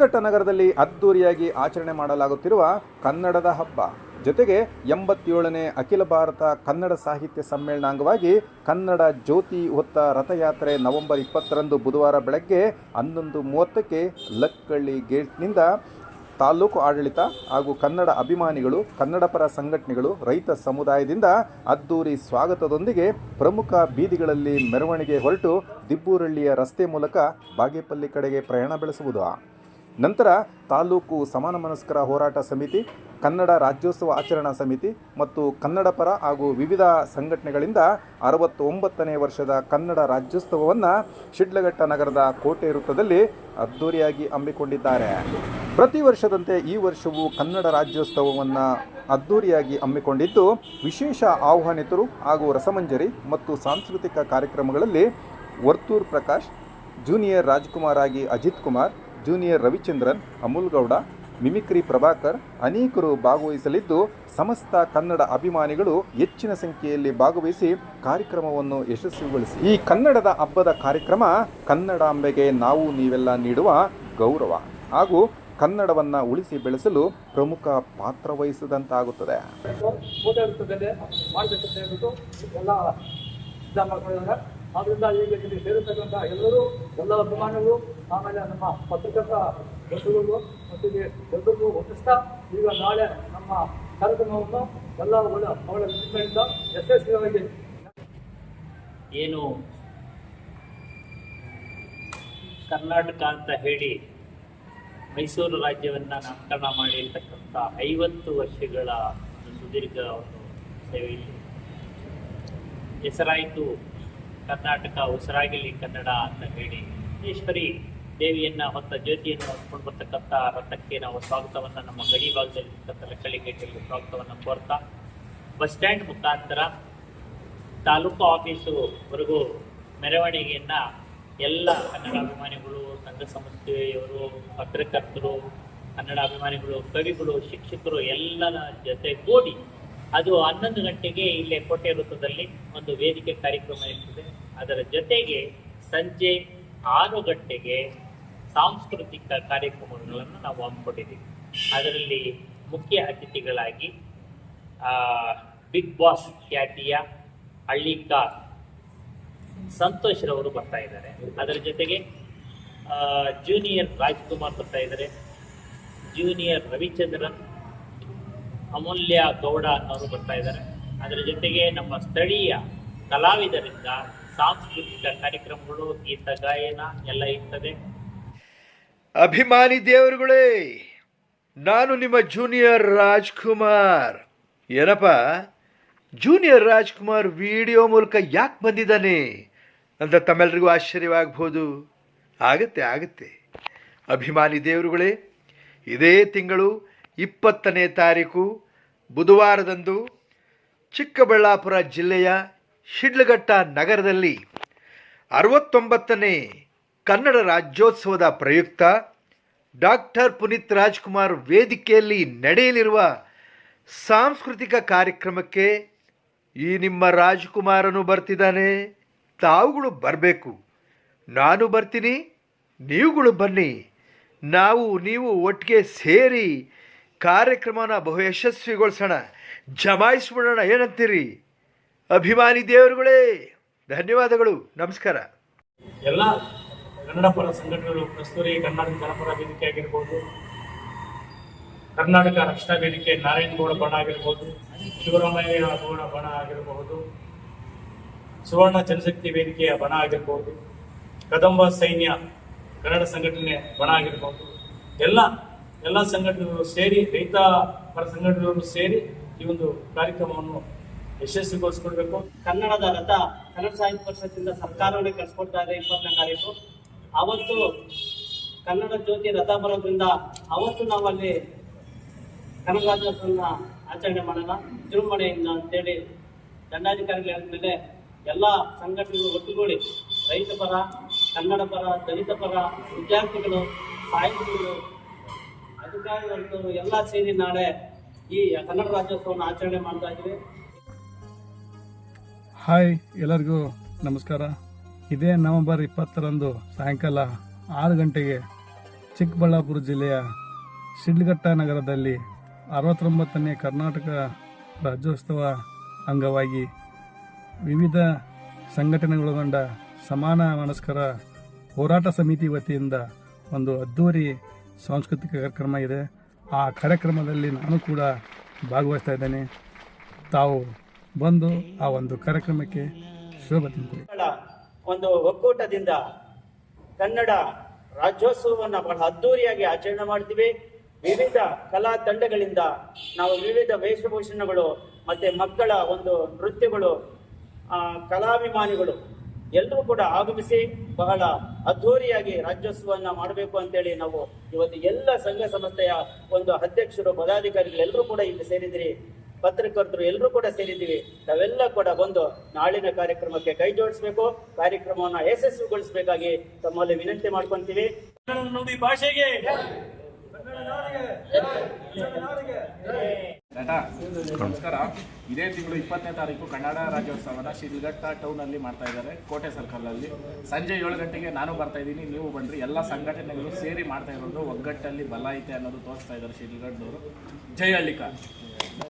ಶಿಡ್ಲಘಟ್ಟ ಅದ್ದೂರಿಯಾಗಿ ಆಚರಣೆ ಮಾಡಲಾಗುತ್ತಿರುವ ಕನ್ನಡದ ಹಬ್ಬ. ಜೊತೆಗೆ ಎಂಬತ್ತೇಳನೇ ಅಖಿಲ ಭಾರತ ಕನ್ನಡ ಸಾಹಿತ್ಯ ಸಮ್ಮೇಳನ ಅಂಗವಾಗಿ ಕನ್ನಡ ಜ್ಯೋತಿ ಹೊತ್ತ ರಥಯಾತ್ರೆ ನವೆಂಬರ್ ಇಪ್ಪತ್ತರಂದು ಬುಧವಾರ ಬೆಳಗ್ಗೆ ಹನ್ನೊಂದು ಮೂವತ್ತಕ್ಕೆ ಲಕ್ಕಳ್ಳಿ ಗೇಟ್ನಿಂದ ತಾಲೂಕು ಆಡಳಿತ ಹಾಗೂ ಕನ್ನಡ ಅಭಿಮಾನಿಗಳು, ಕನ್ನಡಪರ ಸಂಘಟನೆಗಳು, ರೈತ ಸಮುದಾಯದಿಂದ ಅದ್ದೂರಿ ಸ್ವಾಗತದೊಂದಿಗೆ ಪ್ರಮುಖ ಬೀದಿಗಳಲ್ಲಿ ಮೆರವಣಿಗೆ ಹೊರಟು ದಿಬ್ಬೂರಳ್ಳಿಯ ರಸ್ತೆ ಮೂಲಕ ಬಾಗೇಪಲ್ಲಿ ಕಡೆಗೆ ಪ್ರಯಾಣ ಬೆಳೆಸುವುದು. ನಂತರ ತಾಲೂಕು ಸಮಾನ ಮನಸ್ಕರ ಹೋರಾಟ ಸಮಿತಿ, ಕನ್ನಡ ರಾಜ್ಯೋತ್ಸವ ಆಚರಣಾ ಸಮಿತಿ ಮತ್ತು ಕನ್ನಡ ಪರ ಹಾಗೂ ವಿವಿಧ ಸಂಘಟನೆಗಳಿಂದ ಅರವತ್ತೊಂಬತ್ತನೇ ವರ್ಷದ ಕನ್ನಡ ರಾಜ್ಯೋತ್ಸವವನ್ನು ಶಿಡ್ಲಘಟ್ಟ ನಗರದ ಕೋಟೆ ವೃತ್ತದಲ್ಲಿ ಅದ್ದೂರಿಯಾಗಿ ಹಮ್ಮಿಕೊಂಡಿದ್ದಾರೆ. ಪ್ರತಿ ವರ್ಷದಂತೆ ಈ ವರ್ಷವೂ ಕನ್ನಡ ರಾಜ್ಯೋತ್ಸವವನ್ನು ಅದ್ದೂರಿಯಾಗಿ ಹಮ್ಮಿಕೊಂಡಿದ್ದು, ವಿಶೇಷ ಆಹ್ವಾನಿತರು ಹಾಗೂ ರಸಮಂಜರಿ ಮತ್ತು ಸಾಂಸ್ಕೃತಿಕ ಕಾರ್ಯಕ್ರಮಗಳಲ್ಲಿ ವರ್ತೂರ್ ಪ್ರಕಾಶ್, ಜೂನಿಯರ್ ರಾಜ್ಕುಮಾರ್ ಆಗಿ ಅಜಿತ್ ಕುಮಾರ್ ಜೂನಿಯರ್ ರವಿಚಂದ್ರನ್, ಅಮೂಲ್ ಗೌಡ, ಮಿಮಿಕ್ರಿ ಪ್ರಭಾಕರ್ ಅನೇಕರು ಭಾಗವಹಿಸಲಿದ್ದು, ಸಮಸ್ತ ಕನ್ನಡ ಅಭಿಮಾನಿಗಳು ಹೆಚ್ಚಿನ ಸಂಖ್ಯೆಯಲ್ಲಿ ಭಾಗವಹಿಸಿ ಕಾರ್ಯಕ್ರಮವನ್ನು ಯಶಸ್ವಿಗೊಳಿಸಿ. ಈ ಕನ್ನಡದ ಹಬ್ಬದ ಕಾರ್ಯಕ್ರಮ ಕನ್ನಡಾಂಬೆಗೆ ನಾವು ನೀವೆಲ್ಲ ನೀಡುವ ಗೌರವ ಹಾಗೂ ಕನ್ನಡವನ್ನು ಉಳಿಸಿ ಬೆಳೆಸಲು ಪ್ರಮುಖ ಪಾತ್ರ ವಹಿಸಿದಂತಾಗುತ್ತದೆ. ಆದ್ದರಿಂದ ಈಗ ಇಲ್ಲಿ ಸೇರಿರ್ತಕ್ಕಂಥ ಎಲ್ಲರೂ ಎಲ್ಲ ಅಭಿಮಾನಿಗಳು, ಆಮೇಲೆ ನಮ್ಮ ಪತ್ರಕರ್ತ ಬಂಧುಗಳು ಮತ್ತು ಇಲ್ಲಿ ಎಲ್ಲರಿಗೂ ಒಪ್ಪಿಸ್ತಾ ಈಗ ನಾಳೆ ನಮ್ಮ ಕಾರ್ಯಕ್ರಮವನ್ನು ಎಲ್ಲ ಒಳ್ಳೆ ಅವಳ ನಿಟ್ಟಿನಿಂದ ಯಶಸ್ವಿಯಾಗಿ ಏನು ಕರ್ನಾಟಕ ಅಂತ ಹೇಳಿ ಮೈಸೂರು ರಾಜ್ಯವನ್ನು ನಾಮಕರಣ ಮಾಡಿರ್ತಕ್ಕಂಥ ಐವತ್ತು ವರ್ಷಗಳ ಸುದೀರ್ಘ ಒಂದು ಸೇವೆಯಲ್ಲಿ ಹೆಸರಾಯಿತು. ಕರ್ನಾಟಕ ಉಸಿರಾಗಿಲಿ ಕನ್ನಡ ಅಂತ ಹೇಳಿ ಈಶ್ವರಿ ದೇವಿಯನ್ನ ಹೊತ್ತ ಜ್ಯೋತಿಯನ್ನು ಹೊತ್ಕೊಂಡು ಬರ್ತಕ್ಕಂಥ ರಥಕ್ಕೆ ನಾವು ಸ್ವಾಗತವನ್ನ ನಮ್ಮ ಗಡಿ ಭಾಗದಲ್ಲಿರ್ತಕ್ಕಂಥ ಲಕ್ಕಳ್ಳಿ ಗೇಟಲ್ಲಿ ಸ್ವಾಗತವನ್ನು ಕೋರ್ತಾ, ಬಸ್ ಸ್ಟ್ಯಾಂಡ್ ಮುಖಾಂತರ ತಾಲೂಕು ಆಫೀಸುವರೆಗೂ ಮೆರವಣಿಗೆಯನ್ನ ಎಲ್ಲ ಕನ್ನಡ ಅಭಿಮಾನಿಗಳು, ಸಂಘ ಸಂಸ್ಥೆಯವರು, ಪತ್ರಕರ್ತರು, ಕನ್ನಡ ಅಭಿಮಾನಿಗಳು, ಕವಿಗಳು, ಶಿಕ್ಷಕರು ಎಲ್ಲರ ಜೊತೆಗೂಡಿ ಅದು ಹನ್ನೊಂದು ಗಂಟೆಗೆ ಇಲ್ಲೇ ಕೋಟೆ ವೃತ್ತದಲ್ಲಿ ಒಂದು ವೇದಿಕೆ ಕಾರ್ಯಕ್ರಮ ಇರ್ತದೆ. ಅದರ ಜೊತೆಗೆ ಸಂಜೆ ಆರು ಗಂಟೆಗೆ ಸಾಂಸ್ಕೃತಿಕ ಕಾರ್ಯಕ್ರಮಗಳನ್ನು ನಾವು ಹಮ್ಮಿಕೊಂಡಿದ್ದೀವಿ. ಅದರಲ್ಲಿ ಮುಖ್ಯ ಅತಿಥಿಗಳಾಗಿ ಬಿಗ್ ಬಾಸ್ ಖ್ಯಾತಿಯ ಹಳ್ಳಿಕಾರ್ ಸಂತೋಷ್ ರವರು ಬರ್ತಾ ಇದ್ದಾರೆ. ಅದರ ಜೊತೆಗೆ ಜೂನಿಯರ್ ರಾಜ್ಕುಮಾರ್ ಬರ್ತಾ ಇದ್ದಾರೆ. ಜೂನಿಯರ್ ರವಿಚಂದ್ರನ್, ಅಮೂಲ್ಯ ಗೌಡ ಅನ್ನೋರು ಬರ್ತಾ ಇದ್ದಾರೆ. ಅದರ ಜೊತೆಗೆ ನಮ್ಮ ಸ್ಥಳೀಯ ಕಲಾವಿದರಿಂದ ಸಾಂಸ್ಕೃತಿಕ ಕಾರ್ಯಕ್ರಮಗಳು ಗೀತ ಗಾಯನ ಎಲ್ಲ ಇರ್ತದೆ. ಅಭಿಮಾನಿ ದೇವರುಗಳೇ, ನಾನು ನಿಮ್ಮ ಜೂನಿಯರ್ ರಾಜ್ಕುಮಾರ್. ಏನಪ್ಪ, ಜೂನಿಯರ್ ರಾಜ್ಕುಮಾರ್ ವಿಡಿಯೋ ಮೂಲಕ ಯಾಕೆ ಬಂದಿದ್ದಾನೆ ಅಂತ ತಮ್ಮೆಲ್ಲರಿಗೂ ಆಶ್ಚರ್ಯವಾಗ್ಬೋದು. ಆಗತ್ತೆ ಆಗತ್ತೆ. ಅಭಿಮಾನಿ ದೇವರುಗಳೇ, ಇದೇ ತಿಂಗಳು ಇಪ್ಪತ್ತನೇ ತಾರೀಕು, ಬುಧವಾರದಂದು ಚಿಕ್ಕಬಳ್ಳಾಪುರ ಜಿಲ್ಲೆಯ ಶಿಡ್ಲಘಟ್ಟ ನಗರದಲ್ಲಿ ಅರವತ್ತೊಂಬತ್ತನೇ ಕನ್ನಡ ರಾಜ್ಯೋತ್ಸವದ ಪ್ರಯುಕ್ತ ಡಾಕ್ಟರ್ ಪುನೀತ್ ರಾಜ್ಕುಮಾರ್ ವೇದಿಕೆಯಲ್ಲಿ ನಡೆಯಲಿರುವ ಸಾಂಸ್ಕೃತಿಕ ಕಾರ್ಯಕ್ರಮಕ್ಕೆ ಈ ನಿಮ್ಮ ರಾಜ್ಕುಮಾರನು ಬರ್ತಿದ್ದಾನೆ. ತಾವುಗಳು ಬರಬೇಕು. ನಾನು ಬರ್ತೀನಿ. ನೀವುಗಳು ಬನ್ನಿ. ನಾವು, ನೀವು ಒಟ್ಟಿಗೆ ಸೇರಿ ಕಾರ್ಯಕ್ರಮನ ಬಹು ಯಶಸ್ವಿಗೊಳಿಸೋಣ ಜಮಾಯಿಸ್ಬಿಡೋಣ. ಏನಂತೀರಿ? ಅಭಿಮಾನಿ ದೇವರುಗಳೇ, ಧನ್ಯವಾದಗಳು, ನಮಸ್ಕಾರ. ಎಲ್ಲ ಕನ್ನಡ ಪರ ಸಂಘಟನೆಗಳು, ಕಸ್ತೂರಿ ಕನ್ನಡ ಜನಪರ ವೇದಿಕೆ ಆಗಿರ್ಬೋದು, ಕರ್ನಾಟಕ ರಕ್ಷಣಾ ವೇದಿಕೆ ನಾರಾಯಣಗೌಡ ಬಣ ಆಗಿರ್ಬೋದು, ಶಿವರಾಮಯ್ಯ ಗೌಡ ಬಣ ಆಗಿರಬಹುದು, ಸುವರ್ಣ ಜನಶಕ್ತಿ ವೇದಿಕೆಯ ಬಣ ಆಗಿರ್ಬೋದು, ಕದಂಬ ಸೈನ್ಯ ಕನ್ನಡ ಸಂಘಟನೆ ಬಣ ಆಗಿರ್ಬೋದು, ಎಲ್ಲ ಎಲ್ಲ ಸಂಘಟನೆಗಳು ಸೇರಿ, ರೈತ ಪರ ಸಂಘಟನೆಗಳು ಸೇರಿ ಈ ಒಂದು ಕಾರ್ಯಕ್ರಮವನ್ನು ಯಶಸ್ವಿಗೊಳಿಸ್ಕೊಡ್ಬೇಕು ಕನ್ನಡದ ರಥ, ಕನ್ನಡ ಸಾಹಿತ್ಯ ಪರಿಷತ್ತಿಂದ ಸರ್ಕಾರವನ್ನೇ ಕರೆಸ್ಕೊಡ್ತಾ ಇದೆ ಇಪ್ಪತ್ತನೇ ತಾರೀಕು. ಅವತ್ತು ಕನ್ನಡ ಜ್ಯೋತಿ ರಥ ಬರೋದ್ರಿಂದ ಅವತ್ತು ನಾವಲ್ಲಿ ಕನ್ನಡ ರಾಜ್ಯೋತ್ಸವನ ಆಚರಣೆ ಮಾಡೋಣ ವಿಜೃಂಭಣೆಯಿಂದ ಅಂತೇಳಿ ದಂಡಾಧಿಕಾರಿಗಳು ಹೇಳಿದ್ಮೇಲೆ ಎಲ್ಲ ಸಂಘಟನೆಗಳು ಒಟ್ಟುಗೂಡಿ ರೈತ ಪರ, ಕನ್ನಡ ಪರ, ದಲಿತ ಪರ, ವಿದ್ಯಾರ್ಥಿಗಳು, ಸಾಹಿತಿಗಳು, ಅಧಿಕಾರಿಗಳು ಎಲ್ಲ ಸೇರಿ ನಾಳೆ ಈ ಕನ್ನಡ ರಾಜ್ಯೋತ್ಸವವನ್ನು ಆಚರಣೆ ಮಾಡ್ತಾ ಇದ್ದೀವಿ. ಹಾಯ್, ಎಲ್ಲರಿಗೂ ನಮಸ್ಕಾರ. ಇದೇ ನವೆಂಬರ್ ಇಪ್ಪತ್ತರಂದು ಸಾಯಂಕಾಲ ಆರು ಗಂಟೆಗೆ ಚಿಕ್ಕಬಳ್ಳಾಪುರ ಜಿಲ್ಲೆಯ ಶಿಡ್ಲಘಟ್ಟ ನಗರದಲ್ಲಿ ಅರವತ್ತೊಂಬತ್ತನೇ ಕರ್ನಾಟಕ ರಾಜ್ಯೋತ್ಸವ ಅಂಗವಾಗಿ ವಿವಿಧ ಸಂಘಟನೆಗೊಳಗೊಂಡ ಸಮಾನ ಮನಸ್ಕರ ಹೋರಾಟ ಸಮಿತಿ ವತಿಯಿಂದ ಒಂದು ಅದ್ಧೂರಿ ಸಾಂಸ್ಕೃತಿಕ ಕಾರ್ಯಕ್ರಮ ಇದೆ. ಆ ಕಾರ್ಯಕ್ರಮದಲ್ಲಿ ನಾನು ಕೂಡ ಭಾಗವಹಿಸ್ತಾ ಇದ್ದೇನೆ. ತಾವು ಬಂದು ಆ ಒಂದು ಕಾರ್ಯಕ್ರಮಕ್ಕೆ ಶೋಭ ಒಂದು ಒಕ್ಕೂಟದಿಂದ ಕನ್ನಡ ರಾಜ್ಯೋತ್ಸವವನ್ನು ಬಹಳ ಅದ್ದೂರಿಯಾಗಿ ಆಚರಣೆ ಮಾಡ್ತೀವಿ. ವಿವಿಧ ಕಲಾ ತಂಡಗಳಿಂದ ನಾವು ವಿವಿಧ ವೇಷಭೂಷಣಗಳು ಮತ್ತೆ ಮಕ್ಕಳ ಒಂದು ನೃತ್ಯಗಳು ಕಲಾಭಿಮಾನಿಗಳು ಎಲ್ಲರೂ ಕೂಡ ಆಗಮಿಸಿ ಬಹಳ ಅದ್ಧೂರಿಯಾಗಿ ರಾಜ್ಯೋತ್ಸವವನ್ನು ಮಾಡಬೇಕು ಅಂತೇಳಿ ನಾವು ಇವತ್ತು ಎಲ್ಲ ಸಂಘ ಸಂಸ್ಥೆಯ ಒಂದು ಅಧ್ಯಕ್ಷರು, ಪದಾಧಿಕಾರಿಗಳು ಎಲ್ಲರೂ ಕೂಡ ಇಲ್ಲಿ ಸೇರಿದಿರಿ ಪತ್ರಕರ್ತರು ಎಲ್ಲರೂ ಕೂಡ ಸೇರಿದ್ದೀವಿ. ನಾವೆಲ್ಲ ಕೂಡ ಬಂದು ನಾಳಿನ ಕಾರ್ಯಕ್ರಮಕ್ಕೆ ಕೈ ಜೋಡಿಸಬೇಕು. ಕಾರ್ಯಕ್ರಮವನ್ನು ಯಶಸ್ವಿಗೊಳಿಸಬೇಕಾಗಿ ತಮ್ಮಲ್ಲಿ ವಿನಂತಿ ಮಾಡ್ಕೊಂತೀವಿ. ಭಾಷೆಗೆ. ನಮಸ್ಕಾರ. ಇದೇ ತಿಂಗಳು ಇಪ್ಪತ್ತನೇ ತಾರೀಕು ಕನ್ನಡ ರಾಜ್ಯೋತ್ಸವನ ಶಿಲ್ಘಟ್ಟ ಟೌನಲ್ಲಿ ಮಾಡ್ತಾ ಇದ್ದಾರೆ, ಕೋಟೆ ಸರ್ಕಲಲ್ಲಿ ಸಂಜೆ ಏಳು ಗಂಟೆಗೆ ನಾನು ಬರ್ತಾ ಇದ್ದೀನಿ, ನೀವು ಬನ್ನಿರಿ ಎಲ್ಲ ಸಂಘಟನೆಗಳು ಸೇರಿ ಮಾಡ್ತಾ ಇರೋದು ಒಗ್ಗಟ್ಟಲ್ಲಿ ಬಲ ಐತೆ ಅನ್ನೋದು ತೋರಿಸ್ತಾ ಇದ್ದಾರೆ ಶಿಲ್ಘಟ್ಟದವರು ಜೈ ಹಳ್ಳಿಕ